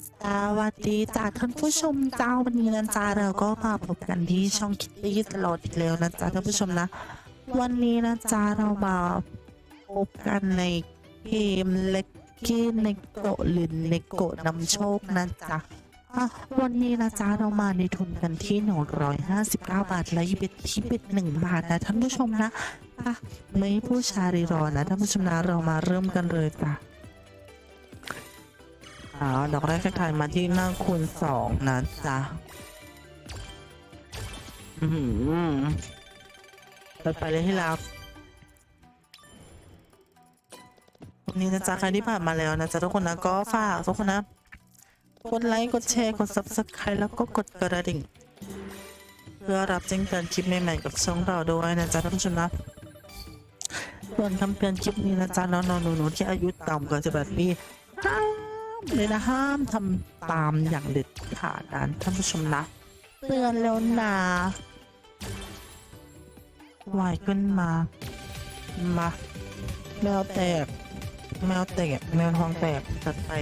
สวัสดีจ้าท่านผู้ชมเจ้าวันนี้นะจ๊ะเราก็มาพบกันที่ช่องคิตตี้ตลอดอีกแล้วนะจ๊ะท่านผู้ชมนะ วันนี้นะจ๊ะเรามาพบกันในเกมเล็กกี้ในโกะหรือในโกะนำโชคนะจ๊ะวันนี้นะจ๊ะเรามาในทุนกันที่ 159 บาทและยีบิตที่บิด1บาทนะท่านผู้ชมนะอะไม่ผู้ชารีรอนะท่านผู้ชมนะเรามาเริ่มกันเลยจ้ะ อ๋อดอกแรกจะถ่ายมาที่หน้าคูณสองนะจ๊ะ อือหือไปเลยที่รักวันนี้นะจ๊ะใครที่ผ่านมาแล้วนะจ๊ะทุกคนนะก็ฝากทุกคนนะ กดไลค์ กดแชร์ กด subscribe แล้วก็กดกระดิ่ง เพื่อรับแจ้งเตือนคลิปใหม่ๆกับช่องเราด้วยนะจ๊ะท่านผู้ชมนะส่วนคำเตือนคลิปนี้นะจ๊ะน้องๆหนูๆที่อายุต่ำกว่า18ปีห้า เลยนะห้ามทำตามอย่างเด็ดขาดนะท่านผู้ชมนะเตือนแล้วนะวายขึ้นมามาแมวแตกแมวแตกแมวทองแตกจัดไป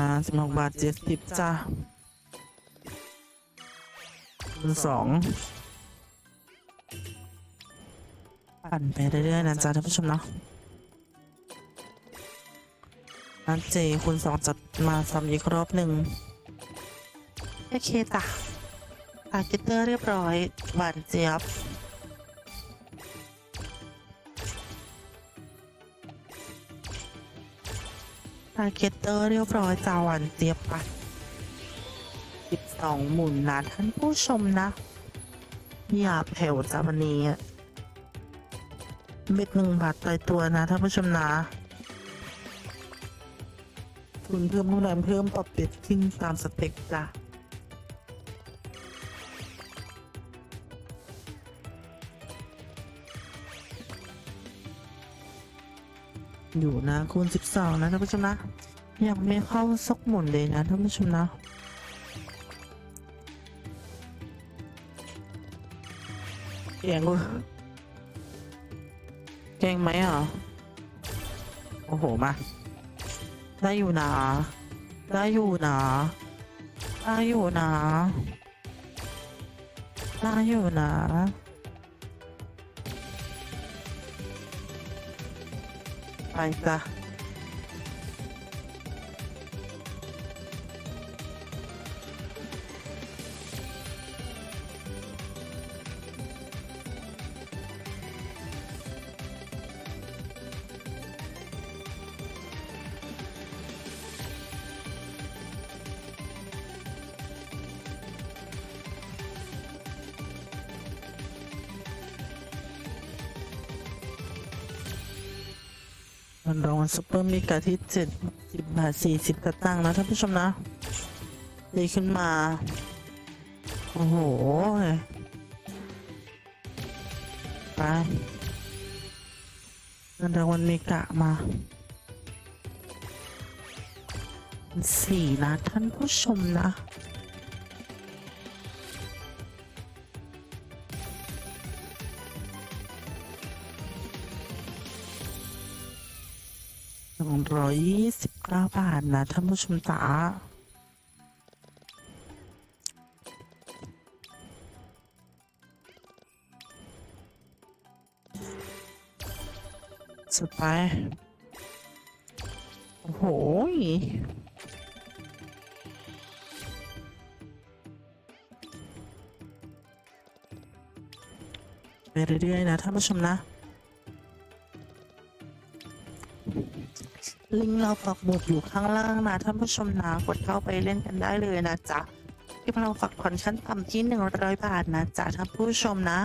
อ่าสิบหกบาทเจ็ดสิบจ้าคูณสองปั่นไปเรื่อยๆนะจ๊ะท่านผู้ชมเนาะนันเจคูณสองจะมาซ้ำอีกรอบหนึ่งโอเคจ้ะอาร์กิเตอร์เรียบร้อย หวานเจี๊ยบาเก็ตเตอร์เรียบร้อยจาวันเจี๊ยบปัด12หมุนนะท่านผู้ชมนะ อย่าแผ่วจาวันนี้เบ็ดหนึ่งบาทตายตัวนะท่านผู้ชมนะทุนเพิ่มเท่าไรเพิ่มปรับเบ็ดขึ้นตามสเต็กจ้ะ อยู่นะคูณ 12 นะท่านผู้ชมนะ ยังไม่เข้าสักหมุนเลยนะท่านผู้ชมนะแกงกูแกงไหมอะโอ้โหมา ได้อยู่นะ ได้อยู่นะ ได้อยู่นะได้อยู่นะ ไปจ้ะเงินรางวัลซุปเปอร์มีกาที่เจ็ดสิบบาทสี่สิบสตางค์นะท่านผู้ชมนะดีขึ้นมา โอ้โหไปเงินรางวัลมีกะมาสี่นะท่านผู้ชมนะ สองร้อยยี่สิบเก้าบาทนะท่านผู้ชมจ๋าสุดไป โอ้โหไปเรื่อยๆนะท่านผู้ชมนะ ลิงก์เราปักหมุดอยู่ข้างล่างนะท่านผู้ชมนะกดเข้าไปเล่นกันได้เลยนะจ๊ะที่เราฝักผ่อนชั้นต่ำที่100 บาทนะจ๊ะท่านผู้ชมนะ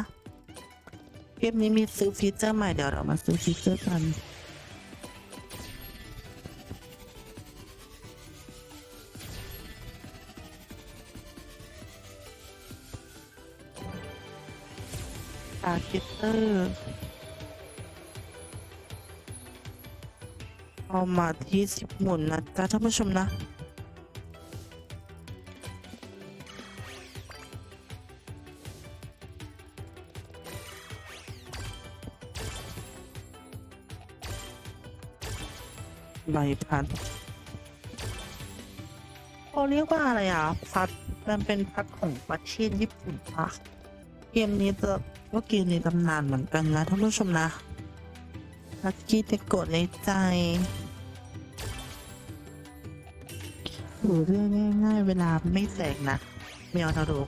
เกมนี้มีซื้อฟีเจอร์ใหม่เดี๋ยวเรามาซื้อฟีเจอร์กันตาเกตเตอร์ามาที่สิบหมุนนะจ๊ะท่านผู้ชมนะใบพัดเขาเรียกว่าอะไรอะ พัด มันเป็นพัดของประเทศญี่ปุ่นปะเกมนี้จะก็เกมในตำนานเหมือนกันนะท่านผู้ชมนะลักกี้จะกดในใจ หรือเรื่องง่ายๆ เวลาไม่แตกนะไม่เอาทารุก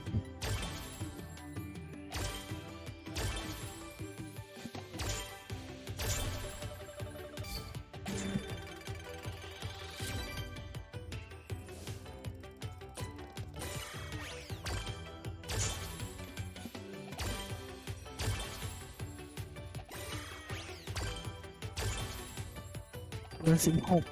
เบอร์สิบหก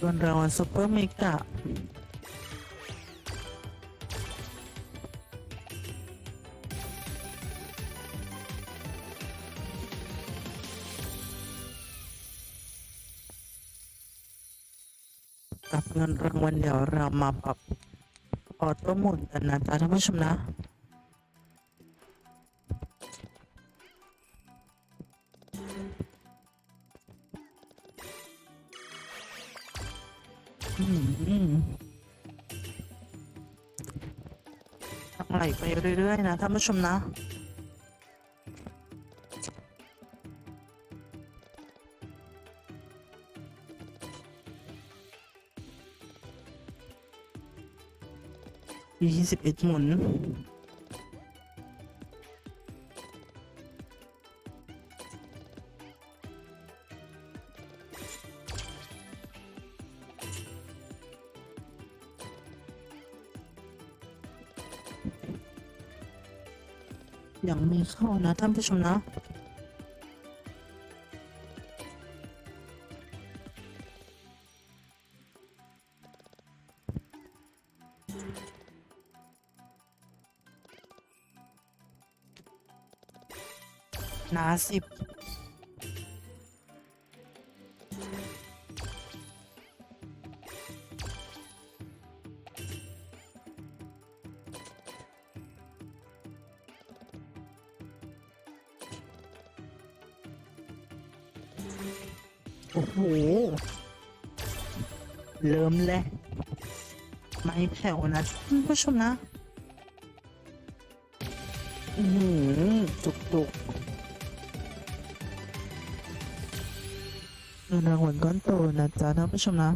ส่วนรางวัลซูเปอร์เมกะกับเงินรางวัลเดี๋ยวเรามาปรับออโต้หมุนกันนะจ๊ะท่านผู้ชมนะ อืมไหลไปเรื่อยๆนะท่านผู้ชมนะยี่สิบเอ็ดหมุน ยังไม่เข้านะท่านผู้ชมนะนาสิบ เงินรางวัลก้อนโตนะจ๊ะท่านผู้ชมนะ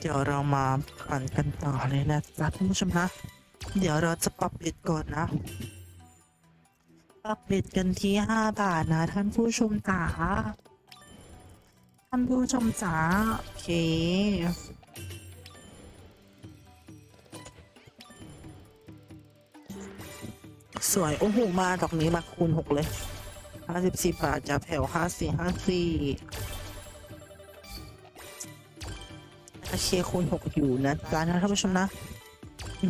เดี๋ยวเรามาปั่นกันต่อเลยนะจ๊ะท่านผู้ชมนะ เดี๋ยวเราจะปรับเบ็ดก่อนนะ ปรับเบ็ดกันที่ห้าบาทนะ ท่านผู้ชมจ๋าท่านผู้ชมจ๋าโอเคสวย โอ้โห มาดอกนี้มาคูณหกเลยห้าสิบสี่บาท จะแผ่วห้าสี่ห้าสี่โอเคคูณหกอยู่นะจ๊ะนะท่านผู้ชมนะ อื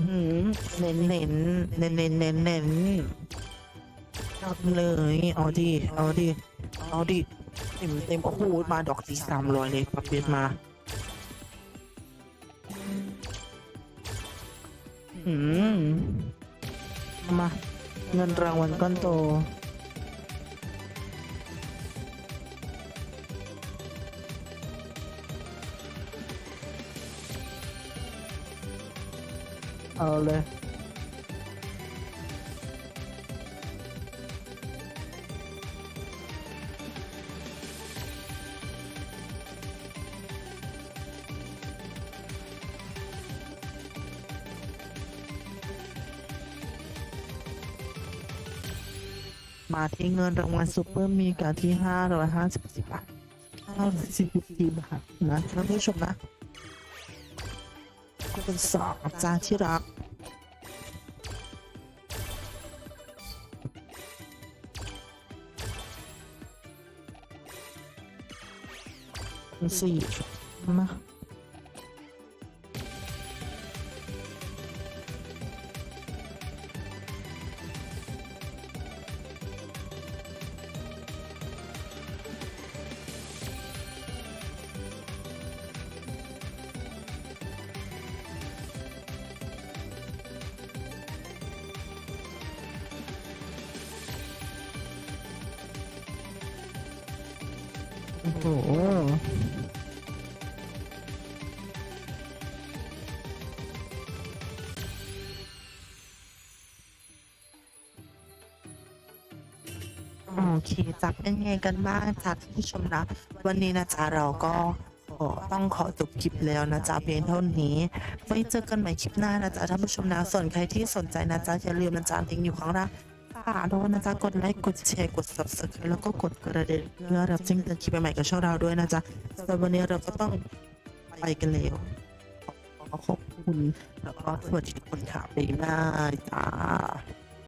เน้นเน้นเน้นเน้นเน้นเน้น เอาเลย เอาดิ เอาดิ เอาดิ เต็มเต็มโอ้โหมาดอกที่สามร้อยเลยปรับเบ็ดมา อืม มา เงินรางวัลก้อนโตเอาเลย มาที่เงินรางวัลซูเปอร์มีกันที่ห้าร้อยห้าสิบาทห้าร้อยสิบาทนะท่านผู้ชมนะก็เป็นสองจานที่รักสี่มา โอ้โหโอเคจับเป็นไงกันบ้างจ้าท่านผู้ชมนะ วันนี้นะจ๊ะเราก็ต้องขอจบคลิปแล้วนะจ๊ะเพียงเท่านี้ไว้เจอกันใหม่คลิปหน้านะจ๊ะท่านผู้ชมนะส่วนใครที่สนใจนะจ๊ะอย่าลืมนะจ๊ะลิงก์อยู่ข้างล่าง ฝากด้วยนะจ๊ะกดไลค์กดแชร์กด subscribe แล้วก็กดกระดิ่งเพื่อรับแจ้งเตือนคลิปใหม่ๆกับช่องเราด้วยนะจ๊ะสำหรับวันนี้เราก็ต้องไปกันแล้วขอขอบคุณแล้วก็สวัสดีทุกคนค่ะปีหน้ายจ้า